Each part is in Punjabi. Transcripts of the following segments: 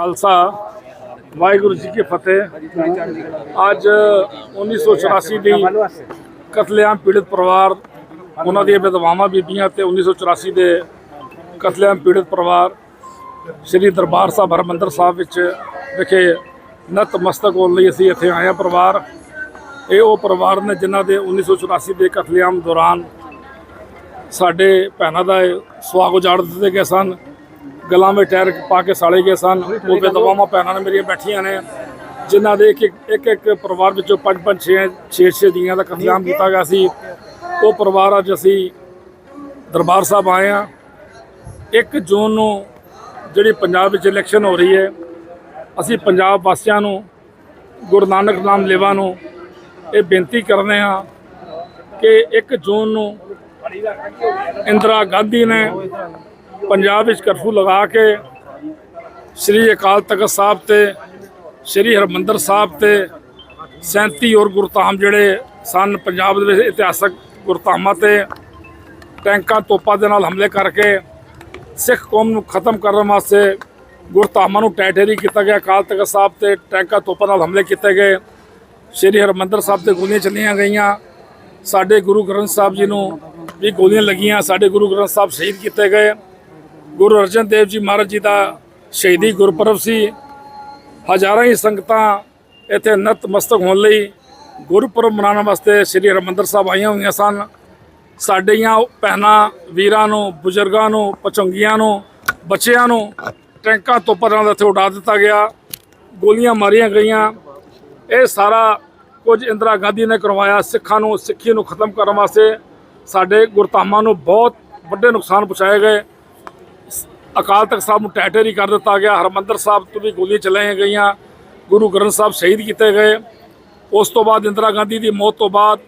ਖਾਲਸਾ, ਵਾਹਿਗੁਰੂ ਜੀ ਕੀ ਫਤਿਹ। ਅੱਜ 1984 ਦੀ ਕਤਲੇਆਮ ਪੀੜਤ ਪਰਿਵਾਰ, ਉਹਨਾਂ ਦੀਆਂ ਵਿਧਵਾਵਾਂ ਬੀਬੀਆਂ ਤੇ 1984 ਦੇ ਕਤਲੇਆਮ ਪੀੜਤ ਪਰਿਵਾਰ, ਸ੍ਰੀ ਦਰਬਾਰ ਸਾਹਿਬ ਹਰਮੰਦਰ ਸਾਹਿਬ ਵਿੱਚ ਵਿਖੇ ਨਤਮਸਤਕ ਹੋਣ ਲਈ ਅਸੀਂ ਇੱਥੇ ਆਏ ਹਾਂ ਪਰਿਵਾਰ। ਇਹ ਉਹ ਪਰਿਵਾਰ ਨੇ ਜਿਨ੍ਹਾਂ ਦੇ 1984 ਦੇ ਕਤਲੇਆਮ ਦੌਰਾਨ ਸਾਡੇ ਭੈਣਾਂ ਦਾ ਇਹ ਉਜਾੜ ਦਿੱਤੇ ਗਏ ਸਨ। ਗਲਾਂ ਵਿੱਚ ਟਾਇਰ ਪਾ ਕੇ ਸਾੜੇ ਗਏ ਸਨ। ਉਹ ਦਵਾਵਾਂ ਭੈਣਾਂ ਨੇ ਮੇਰੀਆਂ ਬੈਠੀਆਂ ਨੇ, ਜਿਨ੍ਹਾਂ ਦੇ ਇੱਕ ਇੱਕ ਇੱਕ ਪਰਿਵਾਰ ਵਿੱਚੋਂ ਪੰਜ ਪੰਜ ਛੇ ਛੇ ਛੇ ਦੀਆਂ ਦਾ ਕਤਲੇਆਮ ਕੀਤਾ ਗਿਆ ਸੀ। ਉਹ ਪਰਿਵਾਰ ਅੱਜ ਅਸੀਂ ਦਰਬਾਰ ਸਾਹਿਬ ਆਏ ਹਾਂ। 1 ਜੂਨ ਨੂੰ ਜਿਹੜੀ ਪੰਜਾਬ ਵਿੱਚ ਇਲੈਕਸ਼ਨ ਹੋ ਰਹੀ ਹੈ, ਅਸੀਂ ਪੰਜਾਬ ਵਾਸੀਆਂ ਨੂੰ, ਗੁਰੂ ਨਾਨਕ ਨਾਮ ਲੇਵਾ ਨੂੰ ਇਹ ਬੇਨਤੀ ਕਰਨੇ ਹਾਂ ਕਿ 1 ਜੂਨ ਨੂੰ ਇੰਦਰਾ ਗਾਂਧੀ ਨੇ ਪੰਜਾਬ ਵਿੱਚ ਕਰਫਿਊ ਲਗਾ ਕੇ ਸ੍ਰੀ ਅਕਾਲ ਤਖਤ ਸਾਹਿਬ ਤੇ ਸ੍ਰੀ ਹਰਮੰਦਰ ਸਾਹਿਬ ਤੇ 37 ਔਰ ਗੁਰਧਾਮ ਜਿਹੜੇ ਸਨ, ਪੰਜਾਬ ਦੇ ਵਿੱਚ ਇਤਿਹਾਸਕ ਗੁਰਧਾਮਾਂ ਤੇ ਟੈਂਕਾਂ, ਤੋਪਾਂ ਦੇ ਨਾਲ ਹਮਲੇ ਕਰਕੇ ਸਿੱਖ ਕੌਮ ਨੂੰ ਖਤਮ ਕਰਨ ਵਾਸਤੇ ਗੁਰਧਾਮਾਂ ਨੂੰ ਟੈਟੇਰੀ ਕੀਤਾ ਗਿਆ। ਅਕਾਲ ਤਖਤ ਸਾਹਿਬ ਤੇ ਟੈਂਕਾਂ, ਤੋਪਾਂ ਨਾਲ ਹਮਲੇ ਕੀਤੇ ਗਏ। ਸ੍ਰੀ ਹਰਮੰਦਰ ਸਾਹਿਬ ਤੇ ਗੋਲੀਆਂ ਚੱਲੀਆਂ ਗਈਆਂ। ਸਾਡੇ ਗੁਰੂ ਗ੍ਰੰਥ ਸਾਹਿਬ ਜੀ ਨੂੰ ਵੀ ਗੋਲੀਆਂ ਲੱਗੀਆਂ। ਸਾਡੇ ਗੁਰੂ ਗ੍ਰੰਥ ਸਾਹਿਬ ਸ਼ਹੀਦ ਕੀਤੇ ਗਏ। ਗੁਰੂ ਅਰਜਨ ਦੇਵ ਜੀ ਮਹਾਰਾਜ ਜੀ ਦਾ ਸ਼ਹੀਦੀ ਗੁਰਪੁਰਬ ਸੀ। ਹਜ਼ਾਰਾਂ ਹੀ ਸੰਗਤਾਂ ਇੱਥੇ ਨਤਮਸਤਕ ਹੋਣ ਲਈ ਗੁਰਪੁਰਬ ਮਨਾਉਣ ਵਾਸਤੇ ਸ੍ਰੀ ਹਰਿਮੰਦਰ ਸਾਹਿਬ ਆਈਆਂ ਹੋਈਆਂ ਸਨ। ਸਾਡੀਆਂ ਭੈਣਾਂ, ਵੀਰਾਂ ਨੂੰ, ਬਜ਼ੁਰਗਾਂ ਨੂੰ ਪਚੰਗੀਆਂ ਨੂੰ, ਬੱਚਿਆਂ ਨੂੰ ਟੈਂਕਾਂ ਤੋਪਾਂ ਨਾਲ ਇੱਥੇ ਉਡਾ ਦਿੱਤਾ ਗਿਆ। ਗੋਲੀਆਂ ਮਾਰੀਆਂ ਗਈਆਂ। ਇਹ ਸਾਰਾ ਕੁਝ ਇੰਦਰਾ ਗਾਂਧੀ ਨੇ ਕਰਵਾਇਆ ਸਿੱਖਾਂ ਨੂੰ, ਸਿੱਖੀ ਨੂੰ ਖਤਮ ਕਰਨ ਵਾਸਤੇ। ਸਾਡੇ ਗੁਰਧਾਮਾਂ ਨੂੰ ਬਹੁਤ ਵੱਡੇ ਨੁਕਸਾਨ ਪਹੁੰਚਾਏ ਗਏ। ਅਕਾਲ ਤਖਤ ਸਾਹਿਬ ਨੂੰ ਟੈਟੇਰੀ ਕਰ ਦਿੱਤਾ ਗਿਆ, ਹਰਮੰਦਰ ਸਾਹਿਬ ਤੋਂ ਵੀ ਗੋਲੀਆਂ ਚਲਾਈਆਂ ਗਈਆਂ, ਗੁਰੂ ਗ੍ਰੰਥ ਸਾਹਿਬ ਸ਼ਹੀਦ ਕੀਤੇ ਗਏ। ਉਸ ਤੋਂ ਬਾਅਦ ਇੰਦਰਾ ਗਾਂਧੀ ਦੀ ਮੌਤ ਤੋਂ ਬਾਅਦ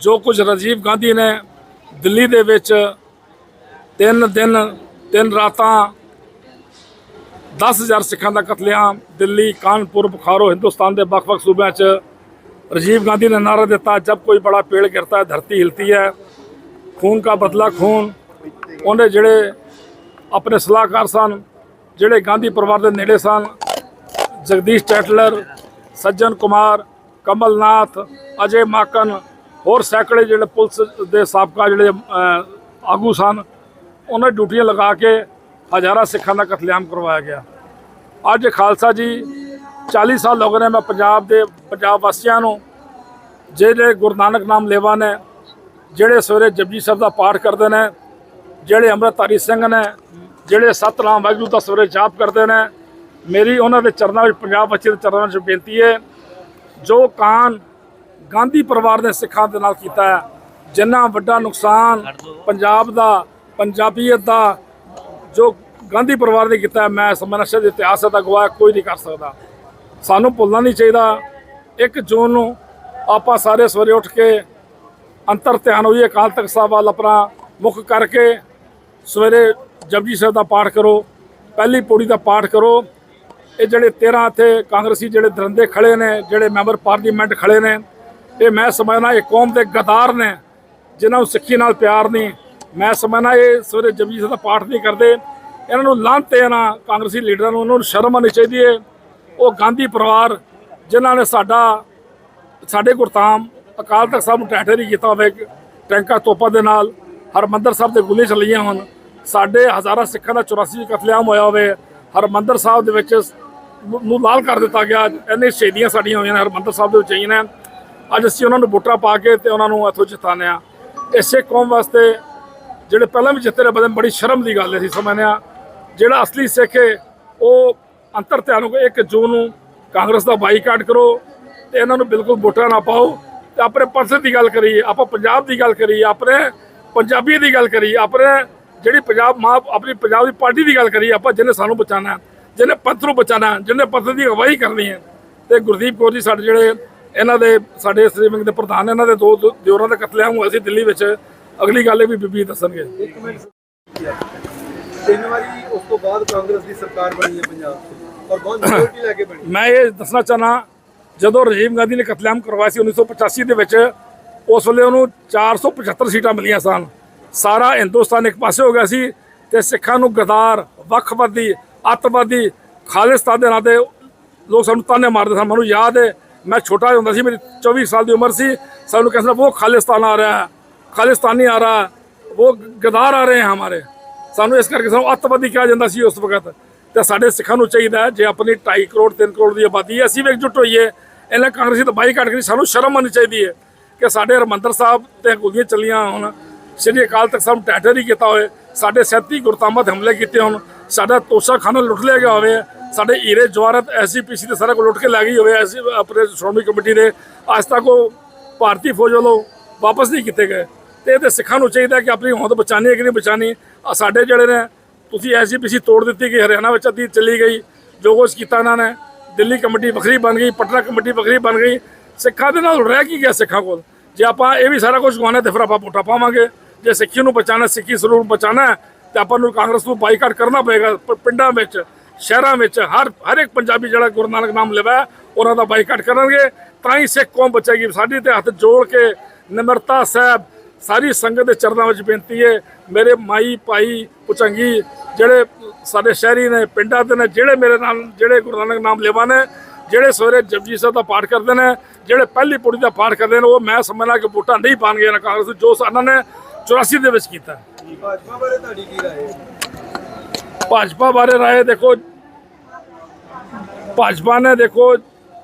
ਜੋ ਕੁਝ ਰਾਜੀਵ ਗਾਂਧੀ ਨੇ ਦਿੱਲੀ ਦੇ ਵਿੱਚ ਤਿੰਨ ਦਿਨ, ਤਿੰਨ ਰਾਤਾਂ 10000 ਸਿੱਖਾਂ ਦਾ ਕਤਲੇਆਮ ਦਿੱਲੀ, ਕਾਨਪੁਰ, ਬੁਖਾਰੋ, ਹਿੰਦੁਸਤਾਨ ਦੇ ਵੱਖ-ਵੱਖ ਸੂਬਿਆਂ 'ਚ ਰਾਜੀਵ ਗਾਂਧੀ ਨੇ ਨਾਰਾ ਦਿੱਤਾ, ਜਦ ਕੋਈ ਬੜਾ ਪੇੜ ਗਿਰਤਾ ਹੈ ਧਰਤੀ ਹਿਲਤੀ ਹੈ, ਖੂਨ ਕਾ ਬਦਲਾ ਖੂਨ। ਉਹਨੇ ਜਿਹੜੇ ਆਪਣੇ ਸਲਾਹਕਾਰ ਸਨ, ਜਿਹੜੇ ਗਾਂਧੀ ਪਰਿਵਾਰ ਦੇ ਨੇੜੇ ਸਨ, ਜਗਦੀਸ਼ ਟੈਟਲਰ, ਸੱਜਣ ਕੁਮਾਰ, ਕਮਲਨਾਥ, ਅਜੇ ਮਾਕਨ, ਹੋਰ ਸੈਂਕੜੇ ਜਿਹੜੇ ਪੁਲਿਸ ਦੇ ਸਾਬਕਾ ਜਿਹੜੇ ਆਗੂ ਸਨ, ਉਹਨਾਂ ਡਿਊਟੀਆਂ ਲਗਾ ਕੇ ਹਜ਼ਾਰਾਂ ਸਿੱਖਾਂ ਦਾ ਕਤਲੇਆਮ ਕਰਵਾਇਆ ਗਿਆ। ਅੱਜ ਖਾਲਸਾ ਜੀ 40 ਸਾਲ ਹੋ ਗਏ ਨੇ ਮੈਂ ਪੰਜਾਬ ਦੇ, ਪੰਜਾਬ ਵਾਸੀਆਂ ਨੂੰ, ਜਿਹੜੇ ਗੁਰੂ ਨਾਨਕ ਨਾਮ ਲੇਵਾ ਨੇ, ਜਿਹੜੇ ਸਵੇਰੇ ਜਪਜੀ ਸਾਹਿਬ ਦਾ ਪਾਠ ਕਰਦੇ ਨੇ, ਜਿਹੜੇ ਅੰਮ੍ਰਿਤਧਾਰੀ ਸਿੰਘ ਨੇ ਜਿਹੜੇ ਸਤਨਾਮ ਵਾਹਿਗੁਰੂ ਦਾ ਸਵੇਰੇ ਜਾਪ ਕਰਦੇ ਨੇ ਮੇਰੀ ਉਹਨਾਂ ਦੇ ਚਰਨਾਂ ਵਿੱਚ ਪੰਜਾਬ ਬੱਚੇ ਦੇ ਚਰਨਾਂ ਵਿੱਚ ਬੇਨਤੀ ਹੈ ਜੋ ਕਾਨ ਗਾਂਧੀ ਪਰਿਵਾਰ ਨੇ ਸਿੱਖਾਂ ਦੇ ਨਾਲ ਕੀਤਾ ਹੈ ਜਿੰਨਾ ਵੱਡਾ ਨੁਕਸਾਨ ਪੰਜਾਬ ਦਾ ਪੰਜਾਬੀਅਤ ਦਾ ਜੋ ਗਾਂਧੀ ਪਰਿਵਾਰ ਨੇ ਕੀਤਾ ਹੈ, ਮੈਂ ਸਮਨਸ਼ਾ ਦੇ ਇਤਿਹਾਸ ਦਾ ਗਵਾਹ ਕੋਈ ਨਹੀਂ ਕਰ ਸਕਦਾ। ਸਾਨੂੰ ਭੁੱਲਣਾ ਨਹੀਂ ਚਾਹੀਦਾ। 1 ਜੂਨ ਨੂੰ ਆਪਾਂ ਸਾਰੇ ਸਵੇਰੇ ਉੱਠ ਕੇ ਅੰਤਰ ਧਿਆਨ ਹੋਈਏ ਅਕਾਲ ਤਖਤ ਸਾਹਿਬ ਵੱਲ ਆਪਣਾ ਮੁੱਖ ਕਰਕੇ ਸਵੇਰੇ ਜਪਜੀ ਸਾਹਿਬ ਦਾ ਪਾਠ ਕਰੋ, ਪਹਿਲੀ ਪੌੜੀ ਦਾ ਪਾਠ ਕਰੋ। ਇਹ ਜਿਹੜੇ 13 ਇੱਥੇ ਕਾਂਗਰਸੀ ਜਿਹੜੇ ਦਰੰਦੇ ਖੜੇ ਨੇ, ਜਿਹੜੇ ਮੈਂਬਰ ਪਾਰਲੀਮੈਂਟ ਖੜੇ ਨੇ, ਇਹ ਮੈਂ ਸਮਝਣਾ ਇਹ ਕੌਮ ਦੇ ਗਦਾਰ ਨੇ, ਜਿਨ੍ਹਾਂ ਨੂੰ ਸਿੱਖੀ ਨਾਲ ਪਿਆਰ ਨਹੀਂ। ਮੈਂ ਸਮਝਣਾ ਇਹ ਸਵੇਰੇ ਜਪਜੀ ਸਾਹਿਬ ਦਾ ਪਾਠ ਨਹੀਂ ਕਰਦੇ। ਇਹਨਾਂ ਨੂੰ ਲਾਂਤੇ ਇਹਨਾਂ ਕਾਂਗਰਸੀ ਲੀਡਰਾਂ ਨੂੰ, ਉਹਨਾਂ ਨੂੰ ਸ਼ਰਮ ਆਉਣੀ ਚਾਹੀਦੀ ਹੈ ਉਹ ਗਾਂਧੀ ਪਰਿਵਾਰ, ਜਿਨ੍ਹਾਂ ਨੇ ਸਾਡਾ, ਸਾਡੇ ਗੁਰਤਾਮ ਅਕਾਲ ਤਖਤ ਸਾਹਿਬ ਨੂੰ ਟੈਟਰੀ ਕੀਤਾ ਹੋਵੇ, ਟੈਂਕਾਂ ਤੋਪਾਂ ਦੇ ਨਾਲ, ਹਰਮੰਦਰ ਸਾਹਿਬ ਤੇ ਗੋਲੀਆਂ ਚੱਲੀਆਂ ਹੋਣ। ਸਾਡੇ ਹਜ਼ਾਰਾਂ ਸਿੱਖਾਂ ਦਾ 84 ਕਤਲੇਆਮ ਹੋਇਆ ਹੋਵੇ, ਹਰਮੰਦਰ ਸਾਹਿਬ ਦੇ ਵਿੱਚ ਨੂੰ ਲਾਲ ਕਰ ਦਿੱਤਾ ਗਿਆ, ਇੰਨੇ ਸ਼ਹੀਦੀਆਂ ਸਾਡੀਆਂ ਹੋਈਆਂ ਨੇ, ਹਰਮੰਦਰ ਸਾਹਿਬ ਦੇ ਵਿੱਚ ਆਈਆਂ ਨੇ। ਅੱਜ ਅਸੀਂ ਉਹਨਾਂ ਨੂੰ ਵੋਟਾਂ ਪਾ ਕੇ ਤੇ ਉਹਨਾਂ ਨੂੰ ਇੱਥੋਂ ਜਿਤਾਉਂਦੇ ਹਾਂ। ਇਸੇ ਕੌਮ ਵਾਸਤੇ ਜਿਹੜੇ ਪਹਿਲਾਂ ਵੀ ਜਿੱਤੇ ਰਹੇ ਬਦੇ ਬੜੀ ਸ਼ਰਮ ਦੀ ਗੱਲ ਹੈ, ਅਸੀਂ ਸਮਝਦੇ ਹਾਂ। ਜਿਹੜਾ ਅਸਲੀ ਸਿੱਖ ਹੈ, ਉਹ ਅੰਤਰ ਧਿਆਨ ਹੋ 1 ਜੂਨ ਨੂੰ ਕਾਂਗਰਸ ਦਾ ਬਾਈਕਾਟ ਕਰੋ ਤੇ ਇਹਨਾਂ ਨੂੰ ਬਿਲਕੁਲ ਵੋਟਾਂ ਨਾ ਪਾਓ। ਤੇ ਆਪਣੇ ਪਰਸਨ ਦੀ ਗੱਲ ਕਰੀਏ, ਆਪਾਂ ਪੰਜਾਬ ਦੀ ਗੱਲ ਕਰੀਏ, ਆਪਣੇ ਪੰਜਾਬੀ ਦੀ ਗੱਲ ਕਰੀਏ, ਆਪਣੇ ਜਿਹੜੀ ਪੰਜਾਬ ਮਾਂ ਆਪਣੀ ਪੰਜਾਬ ਦੀ ਪਾਰਟੀ ਦੀ ਗੱਲ ਕਰੀਏ ਆਪਾਂ ਜਿਹਨੇ ਸਾਨੂੰ ਬਚਾਉਣਾ ਹੈ, ਜਿਹਨੇ ਪੰਥ ਨੂੰ ਬਚਾਉਣਾ ਹੈ, ਜਿਹਨੇ ਪੰਥ ਦੀ ਅਗਵਾਈ ਕਰਨੀ ਹੈ ਤੇ ਗੁਰਦੀਪ ਕੌਰ ਜੀ ਸਾਡੇ ਜਿਹੜੇ ਇਹਨਾਂ ਦੇ ਸਾਡੇ ਸਟ੍ਰੀਮਿੰਗ ਦੇ ਪ੍ਰਧਾਨ ਇਹਨਾਂ ਦੇ ਦੋ ਦਿਓਰਾਂ ਦਾ ਕਤਲੇਆਮ ਹੋਇਆ ਸੀ ਦਿੱਲੀ ਵਿੱਚ ਅਗਲੀ ਗੱਲ ਇਹ ਵੀ ਬੀਬੀ ਦੱਸਣਗੇ। ਇੱਕ ਮਿੰਟ ਤਿੰਨ ਵਾਰੀ ਉਸ ਤੋਂ ਬਾਅਦ ਕਾਂਗਰਸ ਦੀ ਸਰਕਾਰ ਬਣੀ ਹੈ ਪੰਜਾਬ 'ਚ ਔਰ ਬਹੁਤ ਮੈਜੋਰਟੀ ਲੈ ਕੇ ਬਣੀ। ਮੈਂ ਇਹ ਦੱਸਣਾ ਚਾਹਨਾ ਜਦੋਂ ਰਾਜੀਵ ਗਾਂਧੀ ਨੇ ਕਤਲੇਆਮ ਕਰਵਾਇਆ ਸੀ 1985 ਦੇ ਵਿੱਚ ਉਸ ਵੇਲੇ ਉਹਨੂੰ 475 ਸੀਟਾਂ ਮਿਲੀਆਂ ਸਨ। ਸਾਰਾ ਹਿੰਦੁਸਤਾਨ ਇੱਕ ਪਾਸੇ ਹੋ ਗਿਆ ਸੀ ਤੇ ਸਿੱਖਾਂ ਨੂੰ ਗਦਾਰ, ਵੱਖਵਾਦੀ, ਅੱਤਵਾਦੀ, ਖਾਲਿਸਤਾਨ ਦੇ ਨਾਂ ਤੇ ਲੋਕ ਸਾਨੂੰ ਤਾਨੇ ਮਾਰਦੇ ਸਨ। ਮੈਨੂੰ ਯਾਦ ਹੈ, ਮੈਂ ਛੋਟਾ ਹੁੰਦਾ ਸੀ, ਮੇਰੀ 24 ਸਾਲ ਦੀ ਉਮਰ ਸੀ, ਸਾਨੂੰ ਕਹਿੰਦੇ ਉਹ ਖਾਲਿਸਤਾਨ ਆ ਰਿਹਾ, ਖਾਲਿਸਤਾਨੀ ਆ ਰਿਹਾ ਹੈ ਉਹ ਗਦਾਰ ਆ ਰਹੇ ਹਨ ਹਮਾਰੇ। ਸਾਨੂੰ ਇਸ ਕਰਕੇ ਸਾਨੂੰ ਅੱਤਵਾਦੀ ਕਿਹਾ ਜਾਂਦਾ ਸੀ ਉਸ ਵਕਤ। ਤੇ ਸਾਡੇ ਸਿੱਖਾਂ ਨੂੰ ਚਾਹੀਦਾ ਜੇ ਆਪਣੀ 2.5 ਕਰੋੜ 3 ਕਰੋੜ ਦੀ ਆਬਾਦੀ ਹੈ, ਅਸੀਂ ਵੀ ਇਕਜੁੱਟ ਹੋਈਏ। ਇਹਨਾਂ ਕਾਂਗਰਸੀ ਤਾਂ ਬਾਈਕਾਟ ਕਰੀ, ਸਾਨੂੰ ਸ਼ਰਮ ਆਉਣੀ ਚਾਹੀਦੀ ਹੈ ਕਿ ਸਾਡੇ ਹਰਮੰਦਰ ਸਾਹਿਬ ਤੇ ਗੋਲੀਆਂ ਚੱਲੀਆਂ ਹੁਣ ਸ਼੍ਰੀ ਅਕਾਲ ਤਖਤ ਸਾਹਿਬ ਟੈਟਰ ਹੀ ਕੀਤਾ ਹੋਵੇ। ਸਾਡੇ 37 ਗੁਰਤਾਮਤ ਹਮਲੇ ਕੀਤੇ ਹੋਣ। ਸਾਡਾ ਤੋਸ਼ਾ ਖਾਨਾ ਲੁੱਟ ਲਿਆ ਗਿਆ ਹੋਵੇ। ਸਾਡੇ ਹੀਰੇ ਜਵਾਰਤ ਐਸਜੀਪੀਸੀ ਦੇ ਸਾਰਾ ਕੋ ਲੁੱਟ ਕੇ ਲੈ ਗਈ ਹੋਵੇ। ਐਸੀ ਆਪਣੇ ਸ਼੍ਰੋਮਣੀ ਕਮੇਟੀ ਦੇ ਅੱਜ ਤੱਕ ਉਹ ਭਾਰਤੀ ਫੌਜ ਵੱਲੋਂ ਵਾਪਸ ਨਹੀਂ ਕੀਤੇ ਗਏ। ਤੇ ਇਹਦੇ ਸਿੱਖਾਂ ਨੂੰ ਚਾਹੀਦਾ ਕਿ ਆਪਣੀ ਹੋਂਦ ਬਚਾਣੀ ਹੈ ਕਿ ਨਹੀਂ ਬਚਾਣੀ ਸਾਡੇ ਜਿਹੜੇ ਨੇ, ਤੁਸੀਂ ਐਸਜੀਪੀਸੀ ਤੋੜ ਦਿੱਤੀ ਕਿ ਹਰਿਆਣਾ ਵਿੱਚ ਅੱਧੀ ਚਲੀ ਗਈ, ਜੋ ਕੁਛ ਕੀਤਾ ਇਹਨਾਂ ਨੇ। ਦਿੱਲੀ ਕਮੇਟੀ ਵੱਖਰੀ ਬਣ ਗਈ, ਪਟਨਾ ਕਮੇਟੀ ਵੱਖਰੀ ਬਣ ਗਈ। ਸਿੱਖਾਂ ਦੇ ਨਾਲ ਰਹਿ ਕੀ ਗਿਆ ਸਿੱਖਾਂ ਕੋਲ? ਜੇ ਆਪਾਂ ਇਹ ਵੀ ਸਾਰਾ ਕੁਝ ਗਵਾਉਣਾ ਤੇ ਫਿਰ ਆਪਾਂ ਵੋਟਾਂ ਪਾਵਾਂਗੇ। ਜੇ ਸਿੱਖੀ ਨੂੰ ਬਚਾਣਾ ਸਿੱਖੀ ਸਰੂਪ ਬਚਾਣਾ ਹੈ, ਤੇ ਆਪਾਂ ਨੂੰ ਕਾਂਗਰਸ ਨੂੰ ਬਾਈਕਾਟ ਕਰਨਾ ਪਏਗਾ ਪਿੰਡਾਂ ਵਿੱਚ ਸ਼ਹਿਰਾਂ ਵਿੱਚ ਹਰ ਹਰ ਇੱਕ ਪੰਜਾਬੀ ਜਿਹੜਾ ਗੁਰੂ ਨਾਨਕ ਨਾਮ ਲੈਵਾ ਉਹਨਾਂ ਦਾ ਬਾਈਕਾਟ ਕਰਨਗੇ ਤਾਂ ਹੀ ਸਿੱਖ ਕੌਮ ਬਚੇਗੀ। ਸਾਡੀ ਤੇ ਹੱਥ ਜੋੜ ਕੇ ਨਿਮਰਤਾ ਸਾਹਿਬ ਸਾਰੀ ਸੰਗਤ ਦੇ ਚਰਨਾਂ ਵਿੱਚ ਬੇਨਤੀ ਹੈ ਮੇਰੇ ਮਾਈ ਭਾਈ ਪੁਚੰਗੀ ਜਿਹੜੇ ਸਾਡੇ ਸ਼ਹਿਰੀ ਨੇ ਪਿੰਡਾਂ ਦੇ ਨੇ ਜਿਹੜੇ ਮੇਰੇ ਨਾਲ ਜਿਹੜੇ ਗੁਰੂ ਨਾਨਕ ਨਾਮ ਲੈਵਾ ਨੇ ਜਿਹੜੇ ਸਵੇਰੇ ਜਪਜੀ ਸਾਹਿਬ ਦਾ ਪਾਠ ਕਰਦੇ ਨੇ ਜਿਹੜੇ ਪਹਿਲੀ ਪੁੜੀ ਦਾ ਪਾਠ ਕਰਦੇ ਨੇ ਉਹ ਮੈਂ ਸਮਝਣਾ ਕਿ ਵੋਟਾਂ ਨਹੀਂ ਪਾਣਗੇ ਨਾ ਕਾਂਗਰਸ ਨੂੰ, ਜੋ ਉਹਨਾਂ ਨੇ 84 ਦੇ ਵਿੱਚ ਕੀਤਾ। ਭਾਜਪਾ ਬਾਰੇ ਤੁਹਾਡੀ ਕੀ ਰਾਏ ਹੈ? ਭਾਜਪਾ ਬਾਰੇ ਰਾਏ ਦੇਖੋ ਭਾਜਪਾ ਨੇ ਦੇਖੋ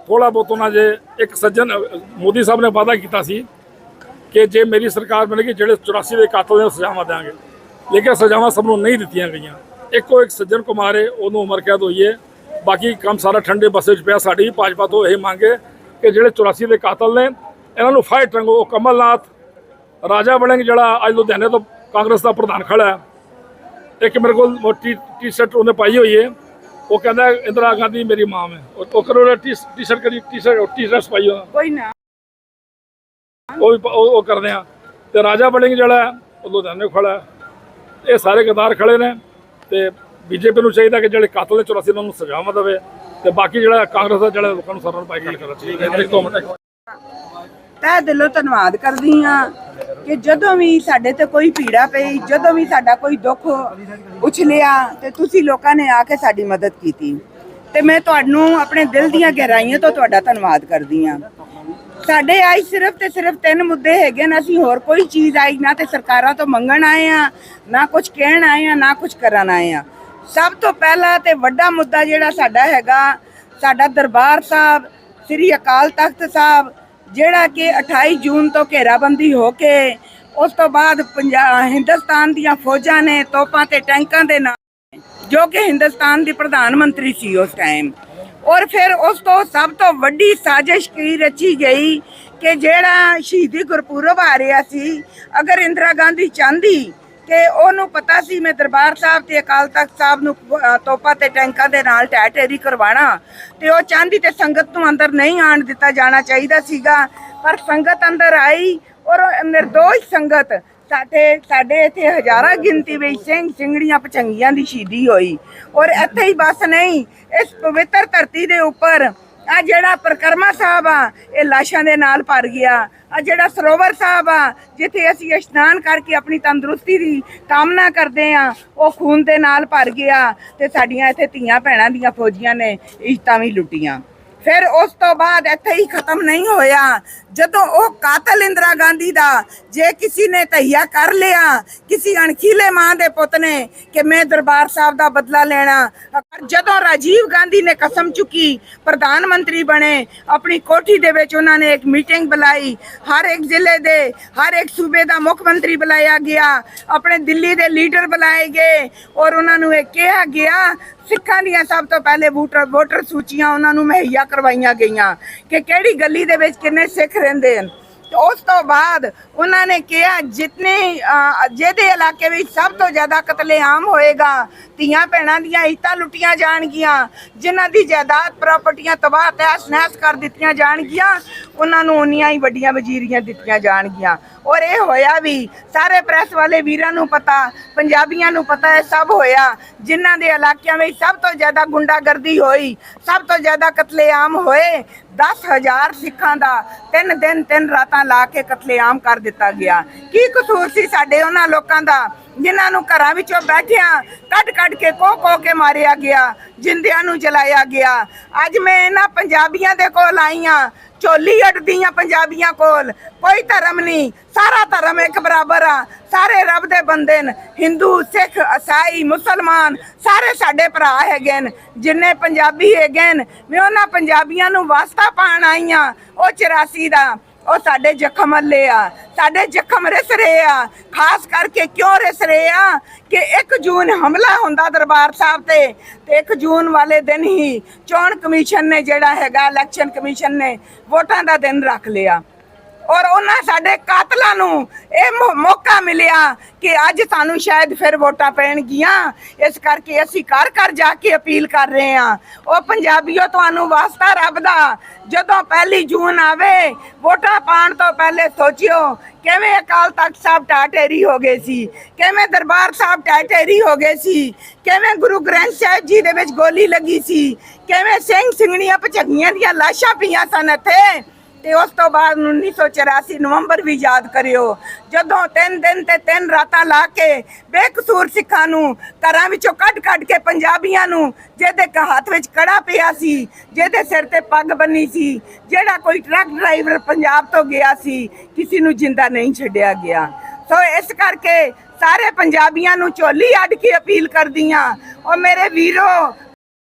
ਥੋੜਾ ਬਹੁਤ ਉਹਨਾਂ ਜੇ ਇੱਕ ਸੱਜਣ ਮੋਦੀ ਸਾਹਿਬ ਨੇ ਵਾਅਦਾ ਕੀਤਾ ਸੀ ਕਿ ਜੇ ਮੇਰੀ ਸਰਕਾਰ ਬਣੇਗੀ ਜਿਹੜੇ 84 ਦੇ ਕਾਤਲ ਨੇ ਸਜ਼ਾਵਾਂ ਦੇਵਾਂਗੇ। ਲੇਕਿਨ ਸਜ਼ਾਵਾਂ ਸਭ ਨੂੰ ਨਹੀਂ ਦਿੱਤੀਆਂ ਗਈਆਂ। ਇੱਕੋ ਇੱਕ ਸੱਜਣ ਕੁਮਾਰ ਹੈ ਉਹਨੂੰ ਉਮਰ ਕੈਦ ਹੋਈ ਹੈ। ਬਾਕੀ ਕੰਮ ਸਾਰਾ ਠੰਡੇ ਬਸੇ ਵਿੱਚ ਪਿਆ ਸਾਡੀ ਭਾਜਪਾ ਤੋਂ ਇਹ ਮੰਗ ਹੈ ਕਿ ਜਿਹੜੇ 84 ਦੇ ਕਾਤਲ ਨੇ ਇਹਨਾਂ ਨੂੰ ਫਾਈਟ ਰੰਗੋ ਕਮਲਨਾਥ ਰਾਜਾ ਬਣੇਗੇ ਜਿਹੜਾ ਅੱਜ ਲੁਧਿਆਣੇ ਤੋਂ ਕਾਂਗਰਸ ਦਾ ਪ੍ਰਧਾਨ ਖੜਾ ਹੈ ਇੱਕ ਮੇਰੇ ਕੋਲ ਉਹ ਟੀ ਟੀ ਸ਼ਰਟ ਉਹਨੇ ਪਾਈ ਹੋਈ ਹੈ। ਉਹ ਕਹਿੰਦਾ ਇੰਦਰਾ ਗਾਂਧੀ ਮੇਰੀ ਮਾਂ ਹੈ। ਉਹ ਉਹ ਕਰੋ ਟੀ ਟੀ ਸ਼ਰਟ ਕਰੀ ਟੀ ਸ਼ਰਟ ਟੀ ਸ਼ਰਟ ਪਾਈ ਹੋਣਾ? ਕੋਈ ਨਾ। ਉਹ ਉਹ ਕਰਦੇ ਆ। ਤੇ ਰਾਜਾ ਬੜਿੰਗ ਜਿਹੜਾ ਉਹ ਲੁਧਿਆਣੇ ਖੜਾ ਹੈ। ਇਹ ਸਾਰੇ ਗਦਾਰ ਖੜੇ ਨੇ ਤੇ ਬੀਜੇਪੀ ਨੂੰ ਚਾਹੀਦਾ ਕਿ ਜਿਹੜੇ ਕਾਤਲ ਦੇ 84 ਉਹਨਾਂ ਨੂੰ ਸਜ਼ਾਵਾਂ ਦੇਵੇ ਤੇ ਬਾਕੀ ਜਿਹੜਾ ਕਾਂਗਰਸ ਦਾ ਜਿਹੜਾ ਲੋਕਾਂ ਨੂੰ ਸਾਰਿਆਂ ਨੂੰ ਬਾਈਕਾਟ ਕਰਨਾ ਚਾਹੀਦਾ ਇੱਕ ਤਹਿ ਦਿਲੋਂ ਧੰਨਵਾਦ ਕਰਦੀ ਹਾਂ ਕਿ ਜਦੋਂ ਵੀ ਸਾਡੇ ਤੇ ਕੋਈ ਪੀੜਾ ਪਈ, ਜਦੋਂ ਵੀ ਸਾਡਾ ਕੋਈ ਦੁੱਖ ਉਛਲਿਆ ਤੇ ਤੁਸੀਂ ਲੋਕਾਂ ਨੇ ਆ ਕੇ ਸਾਡੀ ਮਦਦ ਕੀਤੀ। ਤੇ ਮੈਂ ਤੁਹਾਨੂੰ ਆਪਣੇ ਦਿਲ ਦੀਆਂ ਗਹਿਰਾਈਆਂ ਤੋਂ ਤੁਹਾਡਾ ਧੰਨਵਾਦ ਕਰਦੀ ਹਾਂ। ਸਾਡੇ ਆਈ ਸਿਰਫ ਤੇ ਸਿਰਫ ਤਿੰਨ ਮੁੱਦੇ ਹੈਗੇ ਨੇ, ਅਸੀਂ ਹੋਰ ਕੋਈ ਚੀਜ਼ ਆਈ ਨਾ ਤੇ ਸਰਕਾਰਾਂ ਤੋਂ ਮੰਗਣ ਆਏ ਆ ਨਾ ਕੁਝ ਕਹਿਣ ਆਏ ਆ ਨਾ ਕੁਝ ਕਰਨ ਆਏ ਆ ਸਭ ਤੋਂ ਪਹਿਲਾ ਤੇ ਵੱਡਾ ਮੁੱਦਾ ਜਿਹੜਾ ਸਾਡਾ ਹੈਗਾ, ਸਾਡਾ ਦਰਬਾਰ ਸਾਹਿਬ, ਸ੍ਰੀ ਅਕਾਲ ਤਖਤ ਸਾਹਿਬ ਜਿਹੜਾ ਕਿ 28 ਜੂਨ ਤੋਂ ਘੇਰਾਬੰਦੀ ਹੋ ਕੇ ਉਸ ਤੋਂ ਬਾਅਦ ਪੰਜਾਬ ਹਿੰਦੁਸਤਾਨ ਦੀਆਂ ਫੌਜਾਂ ਨੇ ਤੋਪਾਂ ਤੇ ਟੈਂਕਾਂ ਦੇ ਨਾਲ ਜੋ ਕਿ ਹਿੰਦੁਸਤਾਨ ਦੀ ਪ੍ਰਧਾਨ ਮੰਤਰੀ ਸੀ ਉਸ ਟਾਈਮ। ਔਰ ਫਿਰ ਉਸ ਤੋਂ ਸਭ ਤੋਂ ਵੱਡੀ ਸਾਜ਼ਿਸ਼ ਕੀ ਰਚੀ ਗਈ ਕਿ ਜਿਹੜਾ ਸ਼ਹੀਦੀ ਗੁਰਪੁਰਬ ਆ ਰਿਹਾ ਸੀ, ਅਗਰ ਇੰਦਰਾ ਗਾਂਧੀ ਚਾਹੁੰਦੀ ਕਿ ਉਹਨੂੰ ਪਤਾ ਸੀ ਮੈਂ ਦਰਬਾਰ ਸਾਹਿਬ ਤੇ ਅਕਾਲ ਤਖਤ ਸਾਹਿਬ ਨੂੰ ਤੋਪਾ ਤੋਪਾਂ ਤੇ ਟੈਂਕਾਂ ਦੇ ਨਾਲ ਢਹਿ ਢੇਰੀ ਕਰਵਾਣਾ ਤੇ ਉਹ ਚਾਹੁੰਦੀ ਤੇ ਸੰਗਤ ਨੂੰ ਅੰਦਰ ਨਹੀਂ ਆਣ ਦਿੱਤਾ ਜਾਣਾ ਚਾਹੀਦਾ ਸੀਗਾ। ਪਰ ਸੰਗਤ ਅੰਦਰ ਆਈ ਔਰ ਨਿਰਦੋਸ਼ ਸੰਗਤ ਸਾਡੇ ਸਾਡੇ ਇੱਥੇ ਹਜ਼ਾਰਾਂ ਗਿਣਤੀ ਵਿੱਚ ਸਿੰਘ ਸਿੰਘੜੀਆਂ ਪਚੰਗੀਆਂ ਦੀ ਸ਼ਹੀਦੀ ਹੋਈ। ਔਰ ਇੱਥੇ ਹੀ ਬਸ ਨਹੀਂ, ਇਸ ਪਵਿੱਤਰ ਧਰਤੀ ਦੇ ਉੱਪਰ ਆ ਜਿਹੜਾ ਪ੍ਰਕਰਮਾ ਸਾਹਿਬ ਆ, ਇਹ ਲਾਸ਼ਾਂ ਦੇ ਨਾਲ ਭਰ ਗਿਆ। ਆ ਜਿਹੜਾ ਸਰੋਵਰ ਸਾਹਿਬ ਆ, ਜਿੱਥੇ ਅਸੀਂ ਇਸ਼ਨਾਨ ਕਰਕੇ ਆਪਣੀ ਤੰਦਰੁਸਤੀ ਦੀ ਕਾਮਨਾ ਕਰਦੇ ਆ, ਉਹ ਖੂਨ ਦੇ ਨਾਲ ਭਰ ਗਿਆ ਤੇ ਸਾਡੀਆਂ ਇੱਥੇ ਧੀਆਂ ਭੈਣਾਂ ਦੀਆਂ ਫੌਜੀਆਂ ਨੇ ਇੱਜ਼ਤਾਂ ਵੀ ਲੁੱਟੀਆਂ। ਫਿਰ ਉਸ ਤੋਂ ਬਾਅਦ ਇੱਥੇ ਹੀ ਖਤਮ ਨਹੀਂ ਹੋਇਆ। ਜਦੋਂ ਉਹ ਕਾਤਲ ਇੰਦਰਾ ਗਾਂਧੀ ਦਾ, ਜੇ ਕਿਸੇ ਨੇ ਤਹੀਆ ਕਰ ਲਿਆ, ਕਿਸੇ ਅਣਖੀਲੇ ਮਾਂ ਦੇ ਪੁੱਤ ਨੇ ਕਿ ਮੈਂ ਦਰਬਾਰ ਸਾਹਿਬ ਦਾ ਬਦਲਾ ਲੈਣਾ। ਜਦੋਂ ਰਾਜੀਵ ਗਾਂਧੀ ਨੇ ਕਸਮ ਚੁੱਕੀ, ਪ੍ਰਧਾਨ ਮੰਤਰੀ ਬਣੇ, ਆਪਣੀ ਕੋਠੀ ਦੇ ਵਿੱਚ ਉਹਨਾਂ ਨੇ ਇੱਕ ਮੀਟਿੰਗ ਬੁਲਾਈ। ਹਰ ਇੱਕ ਜ਼ਿਲ੍ਹੇ ਦੇ, ਹਰ ਇੱਕ ਸੂਬੇ ਦਾ ਮੁੱਖ ਮੰਤਰੀ ਬੁਲਾਇਆ ਗਿਆ। ਆਪਣੇ ਦਿੱਲੀ ਦੇ ਲੀਡਰ ਬੁਲਾਏ ਗਏ ਔਰ ਉਹਨਾਂ ਨੂੰ ਇਹ ਕਿਹਾ ਗਿਆ ਸਿੱਖਾਂ ਦੀਆਂ ਸਭ ਤੋਂ ਪਹਿਲੇ ਵੋਟਰ ਵੋਟਰ ਸੂਚੀਆਂ ਉਹਨਾਂ ਨੂੰ ਮੁਹੱਈਆ ਕਰਵਾਈਆਂ ਗਈਆਂ ਕਿ ਕਿਹੜੀ ਗਲੀ ਦੇ ਵਿੱਚ ਕਿੰਨੇ ਸਿੱਖ ਰਹਿੰਦੇ ਹਨ। ਉਸ ਤੋਂ ਬਾਅਦ ਉਹਨਾਂ ਨੇ ਕਿਹਾ, ਜਿਤਨੇ ਜਿਹਦੇ ਇਲਾਕੇ ਵਿੱਚ ਸਭ ਤੋਂ ਜ਼ਿਆਦਾ ਕਤਲੇਆਮ ਹੋਏਗਾ, ਧੀਆਂ ਭੈਣਾਂ ਦੀਆਂ ਇੱਤਾਂ ਲੁੱਟੀਆਂ ਜਾਣਗੀਆਂ, ਜਿਨ੍ਹਾਂ ਦੀ ਜਾਇਦਾਦ ਪ੍ਰਾਪਰਟੀਆਂ ਤਬਾਹ, ਤਹਿਸ ਨਹਿਸ ਕਰ ਦਿੱਤੀਆਂ ਜਾਣਗੀਆਂ, ਉਹਨਾਂ ਨੂੰ ਉਨੀਆਂ ਹੀ ਵੱਡੀਆਂ ਵਜ਼ੀਰੀਆਂ ਦਿੱਤੀਆਂ ਜਾਣਗੀਆਂ। ਔਰ ਇਹ ਹੋਇਆ ਵੀ ਸਾਰੇ ਪ੍ਰੈਸ ਵਾਲੇ ਵੀਰਾਂ ਨੂੰ ਪਤਾ, ਪੰਜਾਬੀਆਂ ਨੂੰ ਪਤਾ ਹੈ ਸਭ ਹੋਇਆ, ਜਿਨ੍ਹਾਂ ਦੇ ਇਲਾਕਿਆਂ ਵਿੱਚ ਸਭ ਤੋਂ ਜ਼ਿਆਦਾ ਗੁੰਡਾਗਰਦੀ ਹੋਈ, ਸਭ ਤੋਂ ਜ਼ਿਆਦਾ ਕਤਲੇਆਮ ਹੋਏ 10000 ਸਿੱਖਾਂ ਦਾ ਤਿੰਨ ਦਿਨ, ਤਿੰਨ ਰਾਤਾਂ ਲਾ ਕੇ ਕਤਲੇਆਮ ਕਰ ਦਿੱਤਾ ਗਿਆ। ਕੀ ਕਸੂਰ ਸੀ ਸਾਡੇ ਉਹਨਾਂ ਲੋਕਾਂ ਦਾ? ਜਿਨ੍ਹਾਂ ਨੂੰ ਘਰਾਂ ਵਿੱਚੋਂ ਬੈਠਿਆਂ ਕੱਢ ਕੱਢ ਕੇ ਕੋ ਕੋ ਕੇ ਮਾਰਿਆ ਗਿਆ, ਜਿੰਦਿਆਂ ਨੂੰ ਜਲਾਇਆ ਗਿਆ। ਅੱਜ ਮੈਂ ਇਹਨਾਂ ਪੰਜਾਬੀਆਂ ਦੇ ਕੋਲ ਆਈਆਂ ਝੋਲੀ ਅੜਦੀਆਂ ਪੰਜਾਬੀਆਂ ਕੋਲ। ਕੋਈ ਧਰਮ ਨਹੀਂ, ਸਾਰਾ ਧਰਮ ਇੱਕ ਬਰਾਬਰ ਆ। ਸਾਰੇ ਰੱਬ ਦੇ ਬੰਦੇ ਨੇ, ਹਿੰਦੂ, ਸਿੱਖ, ਈਸਾਈ, ਮੁਸਲਮਾਨ, ਸਾਰੇ ਸਾਡੇ ਭਰਾ ਹੈਗੇ ਨੇ, ਜਿੰਨੇ ਪੰਜਾਬੀ ਹੈਗੇ ਨੇ। ਮੈਂ ਉਹਨਾਂ ਪੰਜਾਬੀਆਂ ਨੂੰ ਵਾਸਤਾ ਪਾਣ ਆਈਆਂ ਉਹ 84 ਦਾ। ਉਹ ਸਾਡੇ ਜ਼ਖਮ ਹੱਲੇ ਆ, ਸਾਡੇ ਜ਼ਖਮ ਰਿਸ ਰਹੇ ਆ। ਖਾਸ ਕਰਕੇ ਕਿਉਂ ਰਿਸ ਰਹੇ ਆ ਕਿ 1 ਜੂਨ ਹਮਲਾ ਹੁੰਦਾ ਦਰਬਾਰ ਸਾਹਿਬ ਤੇ ਤੇ 1 ਜੂਨ ਵਾਲੇ ਦਿਨ ਹੀ ਚੋਣ ਕਮਿਸ਼ਨ ਨੇ ਜਿਹੜਾ ਹੈਗਾ ਇਲੈਕਸ਼ਨ ਕਮਿਸ਼ਨ ਨੇ ਵੋਟਾਂ ਦਾ ਦਿਨ ਰੱਖ ਲਿਆ। ਔਰ ਉਹਨਾਂ ਸਾਡੇ ਕਾਤਲਾਂ ਨੂੰ ਇਹ ਮੌਕਾ ਮਿਲਿਆ ਕਿ ਅੱਜ ਸਾਨੂੰ ਸ਼ਾਇਦ ਫਿਰ ਵੋਟਾਂ ਪੈਣਗੀਆਂ। ਇਸ ਕਰਕੇ ਅਸੀਂ ਘਰ ਘਰ ਜਾ ਕੇ ਅਪੀਲ ਕਰ ਰਹੇ ਹਾਂ। ਉਹ ਪੰਜਾਬੀਓ, ਤੁਹਾਨੂੰ ਵਾਸਤਾ ਰੱਬ ਦਾ। ਜਦੋਂ ਪਹਿਲੀ ਜੂਨ ਆਵੇ, ਵੋਟਾਂ ਪਾਣ ਤੋਂ ਪਹਿਲੇ ਸੋਚਿਓ, ਕਿਵੇਂ ਅਕਾਲ ਤਖਤ ਸਾਹਿਬ ਟਾਟੇਰੀ ਹੋ ਗਏ ਸੀ? ਕਿਵੇਂ ਦਰਬਾਰ ਸਾਹਿਬ ਟਾਟੇਰੀ ਹੋ ਗਏ ਸੀ? ਕਿਵੇਂ ਗੁਰੂ ਗ੍ਰੰਥ ਸਾਹਿਬ ਜੀ ਦੇ ਵਿੱਚ ਗੋਲੀ ਲੱਗੀ ਸੀ? ਕਿਵੇਂ ਸਿੰਘ ਸਿੰਘਣੀਆਂ ਭਜਗੀਆਂ ਦੀਆਂ ਲਾਸ਼ਾਂ ਪਈਆਂ ਸਨ ਇੱਥੇ? ਤੇ ਉਸ ਤੋਂ ਬਾਅਦ 1984 ਨਵੰਬਰ ਵੀ ਯਾਦ ਕਰਿਓ। ਜਦੋਂ ਤਿੰਨ ਦਿਨ ਤੇ ਤਿੰਨ ਰਾਤਾਂ ਲਾ ਕੇ ਬੇਕਸੂਰ ਸਿੱਖਾਂ ਨੂੰ ਘਰਾਂ ਵਿੱਚੋਂ ਕੱਢ ਕੱਢ ਕੇ ਪੰਜਾਬੀਆਂ ਨੂੰ, ਜਿਹਦੇ ਹੱਥ ਵਿੱਚ ਕੜਾ ਪਿਆ ਸੀ, ਜਿਹਦੇ ਸਿਰ ਤੇ ਪੱਗ ਬੰਨੀ ਸੀ, ਜਿਹੜਾ ਕੋਈ ਟਰੱਕ ਡਰਾਈਵਰ ਪੰਜਾਬ ਤੋਂ ਗਿਆ ਸੀ, ਕਿਸੇ ਨੂੰ ਜਿੰਦਾ ਨਹੀਂ ਛੱਡਿਆ ਗਿਆ। ਸੋ ਇਸ ਕਰਕੇ ਸਾਰੇ ਪੰਜਾਬੀਆਂ ਨੂੰ ਝੋਲੀ ਅੱਡ ਕੇ ਅਪੀਲ ਕਰਦੀਆਂ ਉਹ ਮੇਰੇ ਵੀਰੋ